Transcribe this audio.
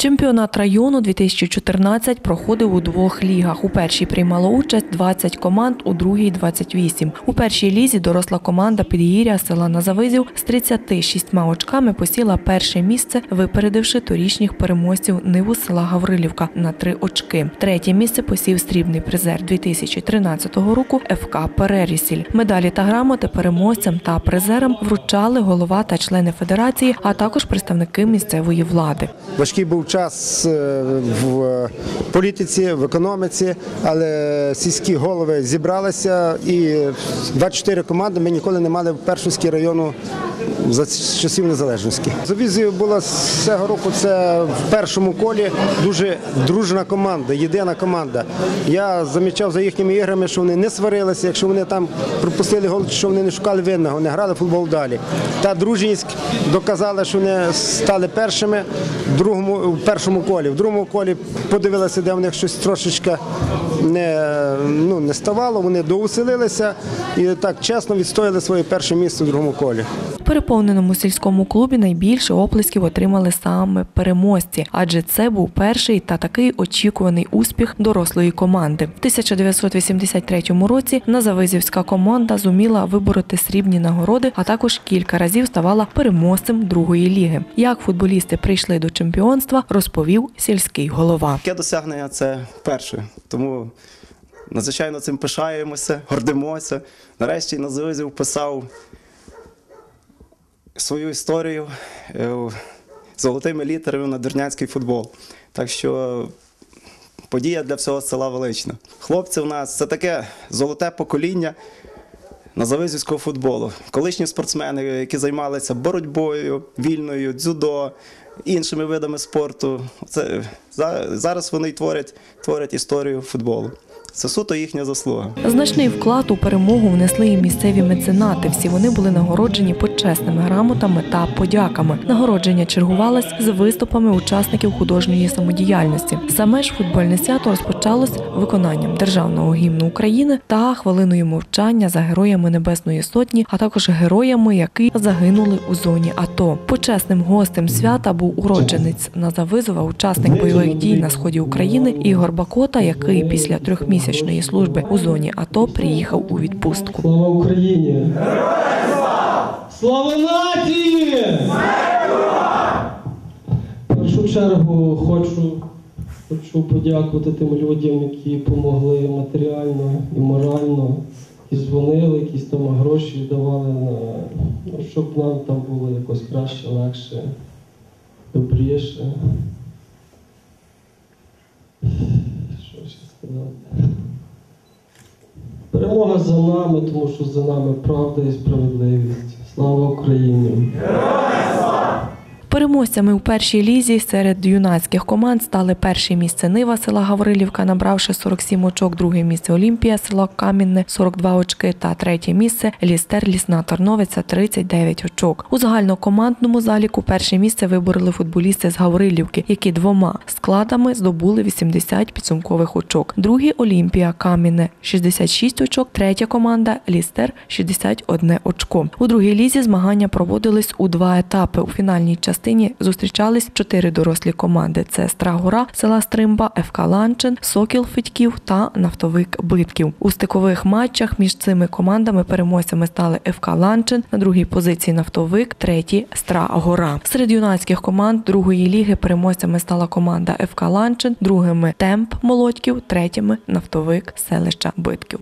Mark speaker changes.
Speaker 1: Чемпіонат району 2014 проходив у двох лігах. У першій приймало участь 20 команд, у другій 28. У першій лізі доросла команда Підгір'я села Назавизів з 36 очками посіла перше місце, випередивши торічніх переможців Ниву села Гаврилівка на три очки. Третє місце посів срібний призер 2013 року ФК Перерісіль. Медалі та грамоти переможцям та призерам вручали голова та члени федерації, а також представники місцевої влади.
Speaker 2: Важкий був час е, в політиці, в економіці, але сільські голови зібралися і 24 команди ми ніколи не мали в Першинській району за часів незалежності. Завізію була цього року. Це в першому колі дуже дружна команда, єдина команда. Я замічав за їхніми іграми, що вони не сварилися. Якщо вони там пропустили гол, що вони не шукали винного, вони грали футбол далі. Та дружність доказала, що вони стали першими в другому в першому колі. В другому колі подивилися, де в них щось трошечки не, ну, не ставало. Вони доуселилися і так чесно відстояли своє перше місце в другому колі.
Speaker 1: Переповненому сільському клубі найбільше оплесків отримали саме переможці, адже це був перший та такий очікуваний успіх дорослої команди. В 1983 році Назавизівська команда зуміла вибороти срібні нагороди, а також кілька разів ставала переможцем другої ліги. Як футболісти прийшли до чемпіонства, розповів сільський голова.
Speaker 3: Таке досягнення це перше. Тому надзвичайно цим пишаємося, гордимося. Нарешті Назавизів вписав свою історію е, золотими літерами на дернянський футбол. Так що подія для всього села велична. Хлопці у нас це таке золоте покоління назавизівського футболу. Колишні спортсмени, які займалися боротьбою, вільною, дзюдо, іншими видами спорту. Це, за- зараз вони творять, творять історію футболу. Це суто їхня заслуга.
Speaker 1: Значний вклад у перемогу внесли і місцеві меценати. Всі вони були нагороджені почесними грамотами та подяками. Нагородження чергувалось з виступами учасників художньої самодіяльності. Саме ж футбольне свято розпочалось виконанням державного гімну України та хвилиною мовчання за героями Небесної Сотні, а також героями, які загинули у зоні АТО. Почесним гостем свята був уродженець Назавизова, учасник бойових дій на сході України Ігор Бакота, який після трьохмісячної служби у зоні АТО приїхав у відпустку.
Speaker 4: Слава Україні! Слава нації! В першу чергу хочу, хочу подякувати тим людям, які допомогли матеріально і морально, і дзвонили, якісь там гроші давали, на, ну, щоб нам там було якось краще, легше, добріше. Перемога за нами, тому що за нами правда і справедливість. Слава Україні!
Speaker 1: Переможцями у першій лізі серед юнацьких команд стали перше місце Нива села Гаврилівка, набравши 47 очок, друге місце Олімпія село Камінне 42 очки та третє місце Лістер Лісна Торновиця 39 очок. У загальнокомандному заліку перше місце вибороли футболісти з Гаврилівки, які двома складами здобули 80 підсумкових очок. Другі Олімпія Камінне 66 очок, третя команда Лістер 61 очко. У другій лізі змагання проводились у два етапи. У фінальній частині зустрічались чотири дорослі команди: це Страгора, села Стримба, ФК Ланчин, Сокіл Федьків та Нафтовик Битків. У стикових матчах між цими командами переможцями стали ФК Ланчин, на другій позиції Нафтовик, третій Страгора. Серед юнацьких команд другої ліги переможцями стала команда ФК Ланчин, другими Темп Молодьків, третіми Нафтовик селища Битків.